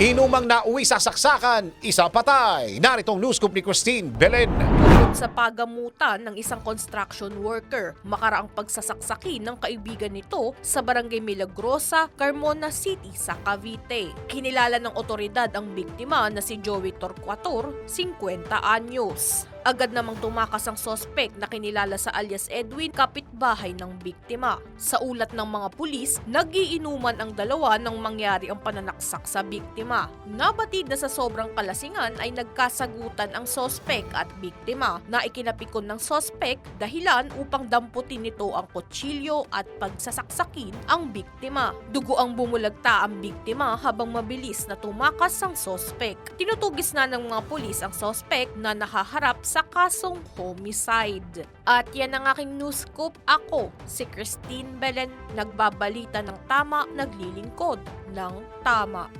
Inumang nauwi sa saksakan, isa patay. Naritong news scoop ni Christine Belen. Sa pagamutan ng isang construction worker, makaraang pagsasaksakin ng kaibigan nito sa Barangay Milagrosa, Carmona City sa Cavite. Kinilala ng otoridad ang biktima na si Joey Torquator, 50 anyos. Agad namang tumakas ang sospek na kinilala sa alias Edwin, kapitbahay ng biktima. Sa ulat ng mga pulis, nagiinuman ang dalawa nang mangyari ang pananaksak sa biktima. Nabatid na sa sobrang kalasingan ay nagkasagutan ang sospek at biktima na ikinapikon ng sospek dahilan upang damputin nito ang kutsilyo at pagsasaksakin ang biktima. Dugo ang bumulagta ang biktima habang mabilis na tumakas ang sospek. Tinutugis na ng mga pulis ang sospek na nahaharap sa kasong homicide. At yan ang aking news scoop. Ako, si Christine Belen, nagbabalita ng tama, naglilingkod ng tama.